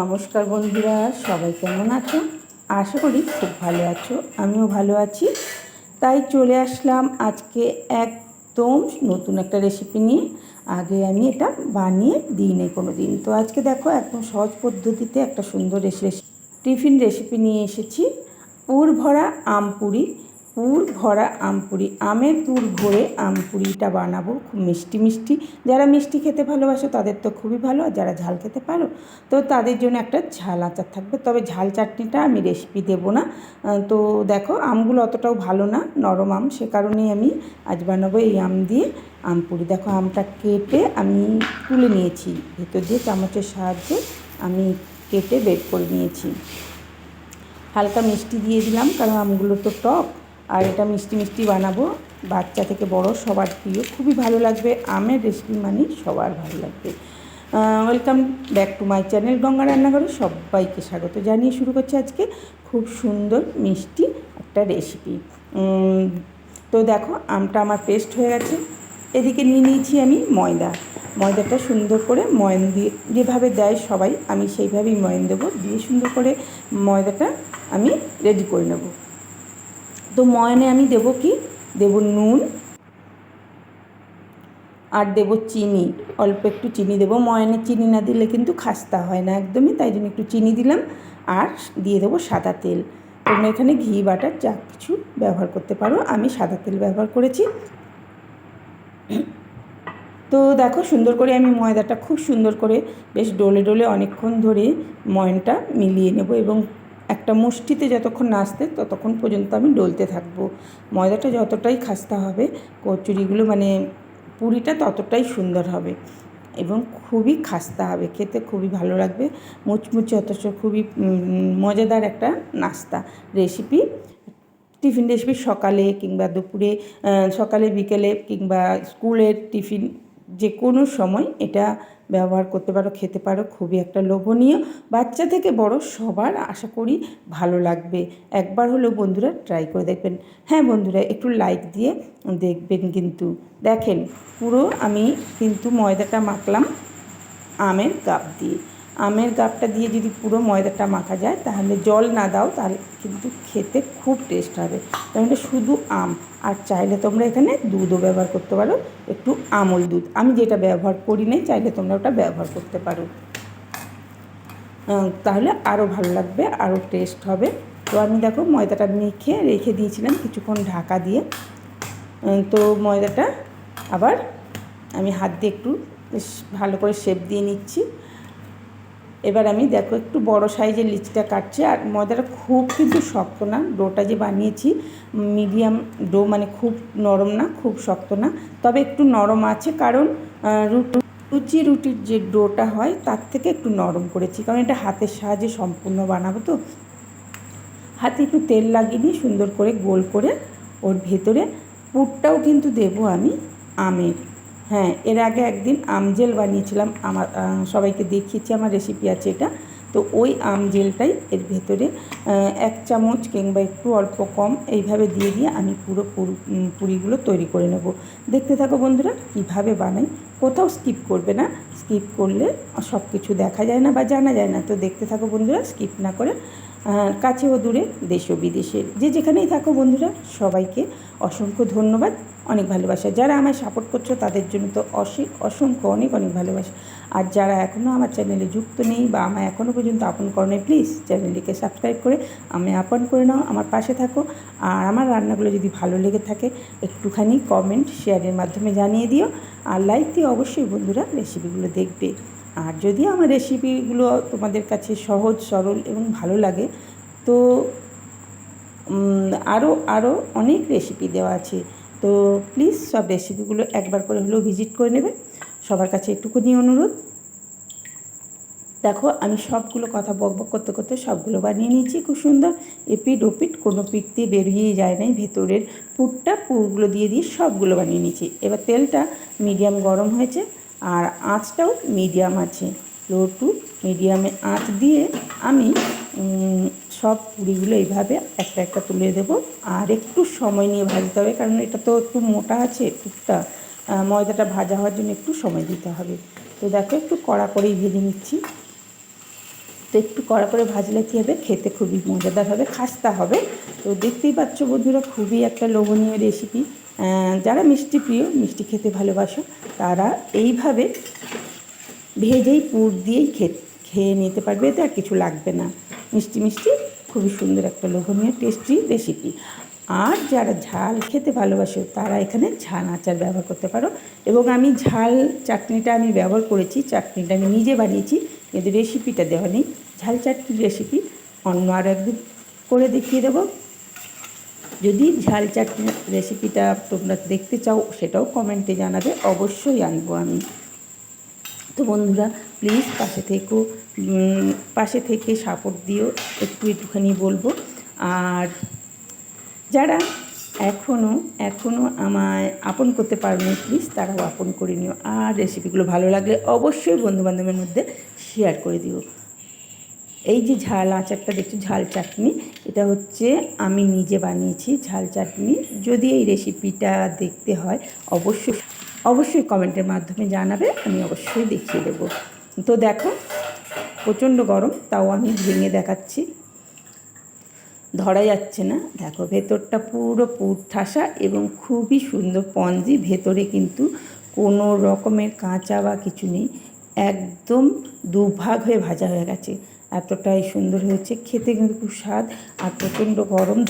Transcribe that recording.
নমস্কার বন্ধুরা, সবাই কেমন আছো? আশা করি খুব ভালো আছো, আমিও ভালো আছি। তাই চলে আসলাম আজকে একদম নতুন একটা রেসিপি নিয়ে। আগে আমি এটা বানিয়ে দিই নেই কোনো দিন তো আজকে দেখো একদম সহজ পদ্ধতিতে একটা সুন্দর রেসিপি টিফিন রেসিপি নিয়ে এসেছি। পুর ভরা আম পুরি ভরা আমপুরি আমের পুর ভরে আমপুরিটা বানাবো। খুব মিষ্টি মিষ্টি। যারা মিষ্টি খেতে ভালোবাসো, তাদের তো খুবই ভালো। আর যারা ঝাল খেতে পারো, তো তাদের জন্য একটা ঝাল আচার থাকবে। তবে ঝাল চাটনিটা আমি রেসিপি দেবো না। তো দেখো, আমগুলো অতটাও ভালো না, নরম আম। সে কারণেই আমি আজ বানাবো এই আম দিয়ে আমপুরি দেখো, আমটা কেটে আমি তুলে নিয়েছি। ভেতর দিয়ে চামচের সাহায্যে আমি কেটে বের করে নিয়েছি। হালকা মিষ্টি দিয়ে দিলাম, কারণ আমগুলো তো টক। আর এটা মিষ্টি মিষ্টি বানাবো। বাচ্চা থেকে বড়, সবার প্রিয়। খুবই ভালো লাগবে। আমের রেসিপি মানে সবার ভালো লাগবে। Welcome back to my channel Ganga রান্নাঘরে সবাইকে স্বাগত জানিয়ে শুরু করছি আজকে খুব সুন্দর মিষ্টি একটা রেসিপি তো দেখো, আমটা আমার পেস্ট হয়ে গেছে। এদিকে নিয়ে নিয়েছি আমি ময়দা। ময়দাটা সুন্দর করে ময়ন দিয়ে যেভাবে দেয় সবাই, আমি সেইভাবেই ময়ন দেবো। দিয়ে সুন্দর করে ময়দাটা আমি রেডি করে নেব। তো ময়নে আমি দেব কি? দেব নুন আর দেব চিনি। অল্প একটু চিনি দেবো। ময়নে চিনি না দিলে কিন্তু খাস্তা হয় না একদমই, তাই জন্য একটু চিনি দিলাম আর দিয়ে দেবো সাদা তেল। তোমরা এখানে ঘি, বাটার, যা কিছু ব্যবহার করতে পারো। আমি সাদা তেল ব্যবহার করেছি। তো দেখো সুন্দর করে আমি ময়দাটা খুব সুন্দর করে বেশ ডোলে ডোলে অনেকক্ষণ ধরে ময়নটা মিলিয়ে নেব এবং একটা মুষ্টিতে যতক্ষণ নাচতে ততক্ষণ পর্যন্ত আমি ডলতে থাকব। ময়দাটা যতটাই খাস্তা হবে, কচুরিগুলো মানে পুরিটা ততটাই সুন্দর হবে এবং খুবই খাস্তা হবে, খেতে খুবই ভালো লাগবে। মুচমুচে অথচ খুবই মজাদার একটা নাস্তা রেসিপি টিফিন রেসিপি সকালে কিংবা দুপুরে সকালে, বিকেলে কিংবা স্কুলের টিফিন যে কোনো সময় এটা ব্যবহার করতে পারো, খেতে পারো, খুবই একটা লোভনীয়। বাচ্চা থেকে বড় সবার আশা করি ভালো লাগবে। একবার হলেও বন্ধুরা ট্রাই করে দেখবেন। হ্যাঁ বন্ধুরা, একটু লাইক দিয়ে দেখবেন কিন্তু। দেখেন, পুরো আমি কিন্তু ময়দাটা মাখলাম আমের গাপ দিয়ে। আমের গাপটা দিয়ে যদি পুরো ময়দাটা মাখা যায়, তাহলে জল না দাও, তাহলে কিন্তু খেতে খুব টেস্ট হবে। তাহলে শুধু আম, আর চাইলে তোমরা এখানে দুধও ব্যবহার করতে পারো, একটু আমল দুধ। আমি যেটা ব্যবহার করি নাই, চাইলে তোমরা ওটা ব্যবহার করতে পারো। তাহলে আরও ভালো লাগবে আরও টেস্ট হবে। তো আমি দেখো ময়দাটা মেখে রেখে দিয়েছিলাম কিছুক্ষণ ঢাকা দিয়ে। তো ময়দাটা আবার আমি হাত দিয়ে একটু ভালো করে শেপ দিয়ে নিচ্ছি। এবার আমি দেখো একটু বড় সাইজের লিচিটা কাটছি আর ময়দাটা খুব কিন্তু শক্ত না, ডোটা যে বানিয়েছি, মিডিয়াম ডো মানে খুব নরম না, খুব শক্ত না, তবে একটু নরম আছে কারণ রুটি, লুচি রুটির যে ডোটা হয় তার থেকে একটু নরম করেছি, কারণ এটা হাতের সাহায্যে সম্পূর্ণ বানাবো তো। হাতে একটু তেল লাগিয়ে নিয়ে সুন্দর করে গোল করে ওর ভেতরে পুরটাও কিন্তু দেবো আমি আমের। হ্যাঁ এর আগে একদিন আম জেল বানিয়েছিলাম, আমার সবাইকে দেখিয়েছি, আমার রেসিপি আছে এটা। তো ওই আম জেলটাই এর ভেতরে এক চামচ কিংবা একটু অল্প কম এইভাবে দিয়ে দিয়ে আমি পুরো পুরিগুলো তৈরি করে নেব। দেখতে থাকো বন্ধুরা, কীভাবে বানাই, কোথাও স্কিপ করবে না। স্কিপ করলে সব কিছু দেখা যায় না বা জানা যায় না। তো দেখতে থাকো বন্ধুরা স্কিপ না করে কাছে ও দূরে, দেশ ও বিদেশের যে যেখানেই থাকো বন্ধুরা, সবাইকে অসংখ্য ধন্যবাদ। অনেক ভালোবাসা। যারা আমায় সাপোর্ট করছ, তাদের জন্য তো অসিক অসংখ্য অনেক অনেক ভালোবাসা। আর যারা এখনও আমার চ্যানেলে যুক্ত নেই বা আমায় এখনও পর্যন্ত আপন করো প্লিজ চ্যানেলটিকে সাবস্ক্রাইব করে আমি আপন করে নাও, আমার পাশে থাকো। আর আমার রান্নাগুলো যদি ভালো লেগে থাকে, একটুখানি কমেন্ট শেয়ারের মাধ্যমে জানিয়ে দিও। আর লাইক দিয়ে অবশ্যই বন্ধুরা রেসিপিগুলো দেখবে। আর যদি আমার রেসিপিগুলো তোমাদের কাছে সহজ, সরল এবং ভালো লাগে, তো আরও আরও অনেক রেসিপি দেওয়া আছে। তো প্লিজ সব রেসিপিগুলো একবার করে হলেও ভিজিট করে নেবে। সবার কাছে একটুকুনি অনুরোধ। দেখো, আমি সবগুলো কথা বক বক করতে করতে সবগুলো বানিয়ে নিয়েছি, খুব সুন্দর। এপিট ওপিট কোনো পিট দিয়ে বেরিয়ে যায় নাই, ভেতরের পুরটা পুরগুলো দিয়ে দিয়ে সবগুলো বানিয়ে নিয়েছি। এবার তেলটা মিডিয়াম গরম হয়েছে আর আঁচটাও মিডিয়াম আছে। লো টু মিডিয়ামে আঁচ দিয়ে আমি সব পুরিগুলো এইভাবে একটা একটা তুলে দেব। আর একটু সময় নিয়ে ভাজতে হবে, কারণ এটা তো একটু মোটা আছে টুকটা ময়দাটা ভাজা হওয়ার জন্য একটু সময় দিতে হবে। তো দেখো, একটু কড়া করেই ভেজে নিচ্ছি। তো একটু কড়া করে ভাজলে কী হবে? খেতে খুবই মজাদার হবে, খাস্তা হবে। তো দেখতেই পাচ্ছ বন্ধুরা, খুবই একটা লোভনীয় রেসিপি যারা মিষ্টি প্রিয়, মিষ্টি খেতে ভালোবাসো, তারা এইভাবে ভেজেই পুর দিয়েই খেয়ে নিতে পারবে, এতে আর কিছু লাগবে না। মিষ্টি মিষ্টি খুবই সুন্দর একটা লোভনীয় টেস্টি রেসিপি আর যারা ঝাল খেতে ভালোবাসো, তারা এখানে ঝাল আচার ব্যবহার করতে পারো। এবং আমি ঝাল চাটনিটা আমি ব্যবহার করেছি, চাটনিটা আমি নিজে বানিয়েছি, কিন্তু রেসিপিটা দেওয়া নেই। ঝাল চাটনির রেসিপি অন্য আর একদিন করে দেখিয়ে দেবো। যদি ঝাল চাটনি রেসিপিটা তোমরা দেখতে চাও, সেটাও কমেন্টে জানাবে। অবশ্যই আনব আমি। তো বন্ধুরা প্লিজ পাশে থেকেও পাশে থেকে সাপোর্ট দিও, একটু একটুখানি বলব। আর যারা এখনও এখনও আমায় আপন করতে পারেনি প্লিজ তারাও আপন করে নিও। আর রেসিপিগুলো ভালো লাগলে অবশ্যই বন্ধুবান্ধবের মধ্যে শেয়ার করে দিও। এই যে ঝাল আচারটা, দেখছ ঝাল চাটনি, এটা হচ্ছে আমি নিজে বানিয়েছি ঝাল চাটনি। যদি এই রেসিপিটা দেখতে হয়, অবশ্যই অবশ্যই কমেন্টের মাধ্যমে জানাবে, আমি অবশ্যই দেখিয়ে দেবো। তো দেখো, প্রচণ্ড গরম, তাও আমি ভেঙে দেখাচ্ছি। ধরা যাচ্ছে না। দেখো, ভেতরটা পুরো পুর ঠাসা এবং খুবই সুন্দর পঞ্জি, ভেতরে কিন্তু কোনো রকমের কাঁচা বা কিছু নেই। একদম দুভাগ হয়ে ভাজা হয়ে গেছে। এতটাই সুন্দর হয়েছে, খেতে কিন্তু খুব স্বাদ, আর প্রচণ্ড গরম।